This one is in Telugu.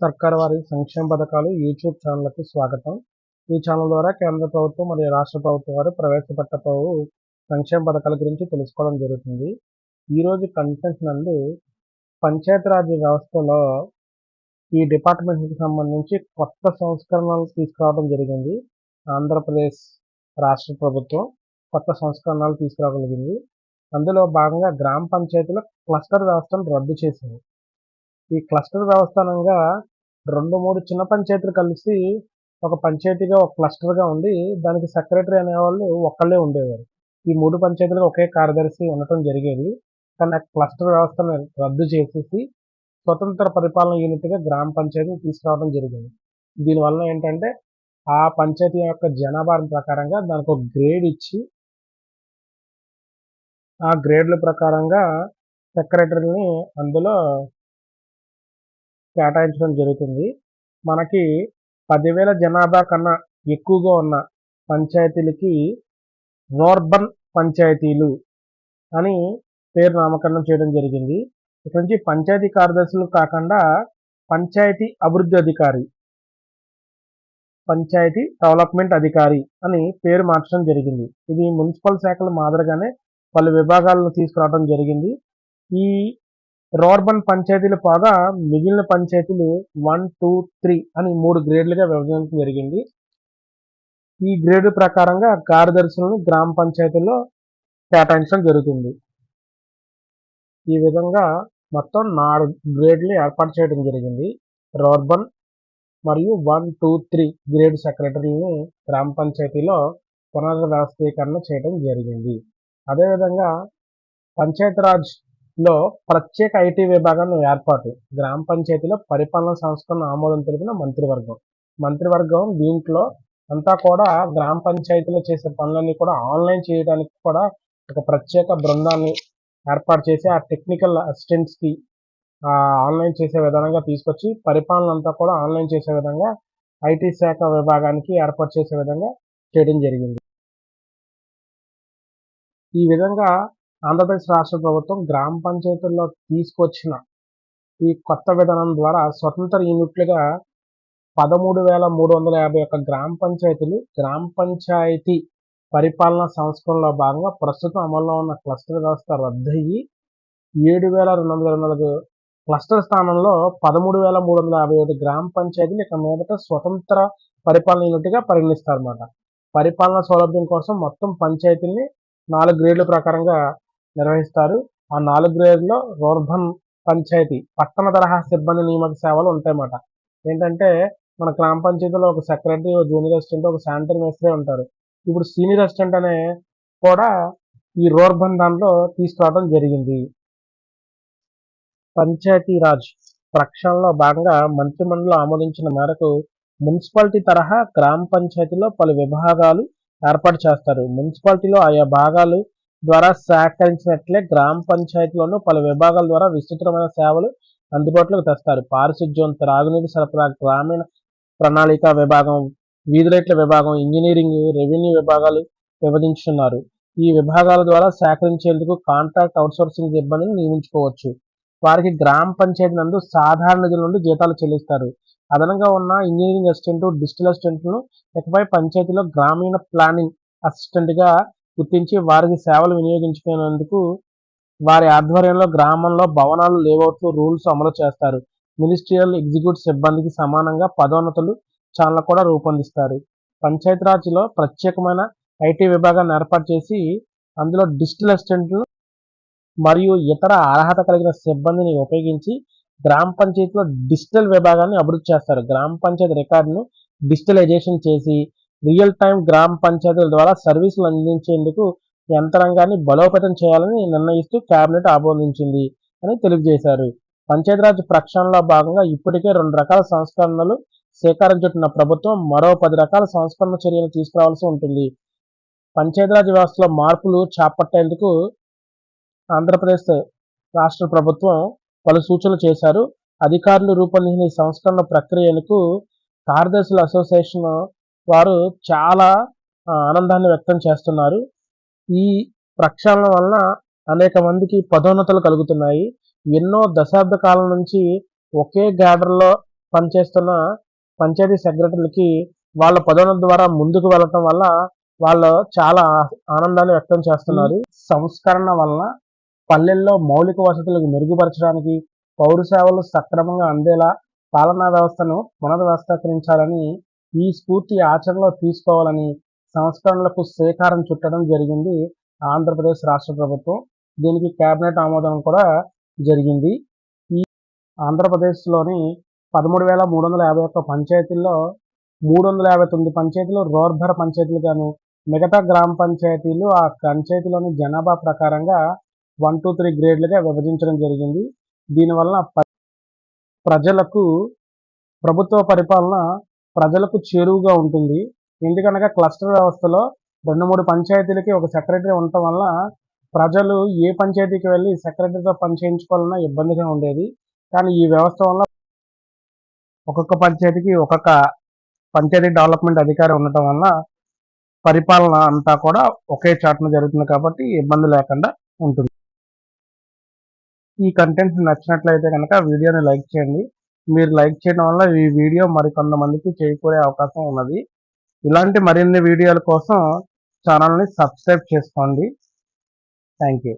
సర్కార్ వారి సంక్షేమ పథకాలు యూట్యూబ్ ఛానల్కి స్వాగతం. ఈ ఛానల్ ద్వారా కేంద్ర ప్రభుత్వం మరియు రాష్ట్ర ప్రభుత్వం వారు ప్రవేశపెట్టబోవు సంక్షేమ పథకాల గురించి తెలుసుకోవడం జరుగుతుంది. ఈరోజు కంటెంట్ నందు పంచాయతీరాజ్ వ్యవస్థలో ఈ డిపార్ట్మెంట్కి సంబంధించి కొత్త సంస్కరణలు తీసుకురావడం జరిగింది. ఆంధ్రప్రదేశ్ రాష్ట్ర ప్రభుత్వం కొత్త సంస్కరణలు తీసుకురాగలిగింది. అందులో భాగంగా గ్రామ పంచాయతీలో క్లస్టర్ వ్యవస్థను రద్దు చేసింది. ఈ క్లస్టర్ వ్యవస్థానంగా రెండు మూడు చిన్న పంచాయతీలు కలిసి ఒక పంచాయతీగా ఒక క్లస్టర్గా ఉండి దానికి సెక్రటరీ అనేవాళ్ళు ఒక్కళ్ళే ఉండేవారు. ఈ మూడు పంచాయతీలకు ఒకే కార్యదర్శి ఉండటం జరిగేది. కానీ ఆ క్లస్టర్ వ్యవస్థను రద్దు చేసేసి స్వతంత్ర పరిపాలన యూనిట్గా గ్రామ పంచాయతీ తీసుకురావడం జరిగింది. దీనివల్ల ఏంటంటే ఆ పంచాయతీ యొక్క జనాభా ప్రకారంగా దానికి ఒక గ్రేడ్ ఇచ్చి ఆ గ్రేడ్ల ప్రకారంగా సెక్రటరీని అందులో కేటాయించడం జరుగుతుంది. మనకి పదివేల జనాభా కన్నా ఎక్కువగా ఉన్న పంచాయతీలకి రోర్బన్ పంచాయతీలు అని పేరు నామకరణం చేయడం జరిగింది. ఇక్కడ నుంచి పంచాయతీ కార్యదర్శులు కాకుండా పంచాయతీ అభివృద్ధి అధికారి పంచాయతీ డెవలప్మెంట్ అధికారి అని పేరు మార్చడం జరిగింది. ఇది మున్సిపల్ శాఖల మాదిరిగానే పలు విభాగాలను తీసుకురావడం జరిగింది. ఈ రోర్బన్ పంచాయతీలు పోగా మిగిలిన పంచాయతీలు వన్ టూ త్రీ అని మూడు గ్రేడ్లుగా విభజించడం జరిగింది. ఈ గ్రేడ్ ప్రకారంగా కార్యదర్శులను గ్రామ పంచాయతీల్లో కేటాయించడం జరుగుతుంది. ఈ విధంగా మొత్తం నాలుగు గ్రేడ్లు ఏర్పాటు చేయడం జరిగింది. రోర్బన్ మరియు వన్ టూ త్రీ గ్రేడ్ సెక్రటరీని గ్రామ పంచాయతీలో పునర్వ్యవస్థీకరణ చేయడం జరిగింది. అదేవిధంగా పంచాయతీరాజ్ లో ప్రత్యేక ఐటీ విభాగాన్ని ఏర్పాటు. గ్రామ పంచాయతీలో పరిపాలన సంస్కరణ ఆమోదం తెలిపిన మంత్రివర్గం. మంత్రివర్గం దీంట్లో అంతా కూడా గ్రామ పంచాయతీలో చేసే పనులన్నీ కూడా ఆన్లైన్ చేయడానికి కూడా ఒక ప్రత్యేక బృందాన్ని ఏర్పాటు చేసి ఆ టెక్నికల్ అసిస్టెంట్స్కి ఆన్లైన్ చేసే విధానంగా తీసుకొచ్చి పరిపాలన అంతా కూడా ఆన్లైన్ చేసే విధంగా ఐటీ శాఖ విభాగానికి ఏర్పాటు చేసే విధంగా చేయడం జరిగింది. ఈ విధంగా ఆంధ్రప్రదేశ్ రాష్ట్ర ప్రభుత్వం గ్రామ పంచాయతీల్లో తీసుకొచ్చిన ఈ కొత్త విధానం ద్వారా స్వతంత్ర యూనిట్లుగా పదమూడు వేల మూడు వందల యాభై ఒక్క గ్రామ పంచాయతీలు గ్రామ పంచాయతీ పరిపాలన సంస్కరణలో భాగంగా ప్రస్తుతం అమల్లో ఉన్న క్లస్టర్ వ్యవస్థ రద్దయ్యి ఏడు వేల రెండు వందల నాలుగు క్లస్టర్ స్థానంలో పదమూడు వేల మూడు వందల యాభై ఒకటి గ్రామ పంచాయతీలు ఇక మీదట స్వతంత్ర పరిపాలన యూనిట్గా పరిగణిస్తారన్నమాట. పరిపాలన సౌలభ్యం కోసం మొత్తం పంచాయతీల్ని నాలుగు గ్రేడ్ల ప్రకారంగా నిర్వహిస్తారు. ఆ నాలుగు గ్రేడ్లో రూర్బన్ పంచాయతీ పట్టణ తరహా సిబ్బంది నియామక సేవలు ఉంటాయన్నమాట. ఏంటంటే మన గ్రామ పంచాయతీలో ఒక సెక్రటరీ ఒక జూనియర్ అసిస్టెంట్ ఒక శానిటరీ మేస్త్రి ఉంటారు. ఇప్పుడు సీనియర్ అసిస్టెంట్ అనే కూడా ఈ రోర్బన్ దాంట్లో తీసుకురావడం జరిగింది. పంచాయతీ రాజ్ ప్రక్షాళనలో భాగంగా మంత్రిమండలి ఆమోదించిన మేరకు మున్సిపాలిటీ తరహా గ్రామ పంచాయతీలో పలు విభాగాలు ఏర్పాటు చేస్తారు. మున్సిపాలిటీలో ఆయా భాగాలు ద్వారా సేకరించినట్లే గ్రామ పంచాయతీలోనూ పలు విభాగాల ద్వారా విస్తృతమైన సేవలు అందుబాటులోకి తెస్తారు. పారిశుధ్యం త్రాగునీటి సరఫరా గ్రామీణ ప్రణాళిక విభాగం వీధి విభాగం ఇంజనీరింగ్ రెవెన్యూ విభాగాలు విభజించున్నారు. ఈ విభాగాల ద్వారా సేకరించేందుకు కాంట్రాక్ట్ అవుట్సోర్సింగ్ సిబ్బందిని నియమించుకోవచ్చు. వారికి గ్రామ పంచాయతీ నందు సాధారణ నిధుల నుండి జీతాలు చెల్లిస్తారు. అదనంగా ఉన్న ఇంజనీరింగ్ అసిస్టెంట్ డిజిటల్ అసిస్టెంట్ను ఇకపై పంచాయతీలో గ్రామీణ ప్లానింగ్ అసిస్టెంట్గా గుర్తించి వారికి సేవలు వినియోగించుకునేందుకు వారి ఆధ్వర్యంలో గ్రామంలో భవనాలు లేఅవుట్లు రూల్స్ అమలు చేస్తారు. మినిస్ట్రియల్ ఎగ్జిక్యూటివ్ సిబ్బందికి సమానంగా పదోన్నతులు ఛానల్ కూడా రూపొందిస్తారు. పంచాయతీరాజ్లో ప్రత్యేకమైన ఐటీ విభాగాన్ని ఏర్పాటు చేసి అందులో డిజిటల్ అసిస్టెంట్లు మరియు ఇతర అర్హత కలిగిన సిబ్బందిని ఉపయోగించి గ్రామ పంచాయతీలో డిజిటల్ విభాగాన్ని అభివృద్ధి చేస్తారు. గ్రామ పంచాయతీ రికార్డును డిజిటలైజేషన్ చేసి రియల్ టైం గ్రామ పంచాయతీల ద్వారా సర్వీసులు అందించేందుకు యంత్రాంగాన్ని బలోపేతం చేయాలని నిర్ణయిస్తూ కేబినెట్ ఆమోదించింది అని తెలియజేశారు. పంచాయతీరాజ్ ప్రక్షాళనలో భాగంగా ఇప్పటికే రెండు రకాల సంస్కరణలు స్వీకరించుతున్న ప్రభుత్వం మరో పది రకాల సంస్కరణ చర్యలు తీసుకురావాల్సి ఉంటుంది. పంచాయతీరాజ్ వ్యవస్థలో మార్పులు చేపట్టేందుకు ఆంధ్రప్రదేశ్ రాష్ట్ర ప్రభుత్వం పలు సూచనలు చేశారు. అధికారులు రూపొందించిన ఈ సంస్కరణ ప్రక్రియకు కార్యదర్శుల అసోసియేషన్ వారు చాలా ఆనందాన్ని వ్యక్తం చేస్తున్నారు. ఈ ప్రక్షాళన వలన అనేక మందికి పదోన్నతులు కలుగుతున్నాయి. ఎన్నో దశాబ్ద కాలం నుంచి ఒకే గ్యాడర్లో పనిచేస్తున్న పంచాయతీ సెక్రటరీలకి వాళ్ళ పదోన్నతి ద్వారా ముందుకు వెళ్ళటం వల్ల వాళ్ళు చాలా ఆనందాన్ని వ్యక్తం చేస్తున్నారు. సంస్కరణ వలన పల్లెల్లో మౌలిక వసతులకు మెరుగుపరచడానికి పౌర సేవలు సక్రమంగా అందేలా పాలనా వ్యవస్థను పునర్వ్యవస్థీకరించాలని ఈ స్ఫూర్తి ఆచరణలో తీసుకోవాలని సంస్కరణలకు శ్రీకారం చుట్టడం జరిగింది ఆంధ్రప్రదేశ్ రాష్ట్ర ప్రభుత్వం. దీనికి కేబినెట్ ఆమోదం కూడా జరిగింది. ఈ ఆంధ్రప్రదేశ్లోని పదమూడు వేల మూడు వందల యాభై ఒక్క పంచాయతీల్లో మూడు వందల యాభై తొమ్మిది పంచాయతీలు రోర్ధర పంచాయతీలు గాను మిగతా గ్రామ పంచాయతీలు ఆ పంచాయతీలోని జనాభా ప్రకారంగా వన్ టూ త్రీ గ్రేడ్లుగా విభజించడం జరిగింది. దీనివల్ల ప్రజలకు ప్రభుత్వ పరిపాలన ప్రజలకు చేరువుగా ఉంటుంది. ఎందుకనగా క్లస్టర్ వ్యవస్థలో రెండు మూడు పంచాయతీలకి ఒక సెక్రటరీ ఉండటం వల్ల ప్రజలు ఏ పంచాయతీకి వెళ్ళి సెక్రటరీతో పని చేయించుకోవాలన్నా ఇబ్బందిగా ఉండేది. కానీ ఈ వ్యవస్థ వల్ల ఒక్కొక్క పంచాయతీకి ఒక్కొక్క పంచాయతీ డెవలప్మెంట్ అధికారి ఉండటం వల్ల పరిపాలన అంతా కూడా ఒకే చాటున జరుగుతుంది కాబట్టి ఇబ్బంది లేకుండా ఉంటుంది. ఈ కంటెంట్ నచ్చినట్లయితే కనుక వీడియోని లైక్ చేయండి. మీరు లైక్ చేయడం వల్ల ఈ వీడియో మరికొంతమందికి చేకూరే అవకాశం ఉన్నది. ఇలాంటి మరిన్ని వీడియోల కోసం ఛానల్ని సబ్స్క్రైబ్ చేసుకోండి. Thank you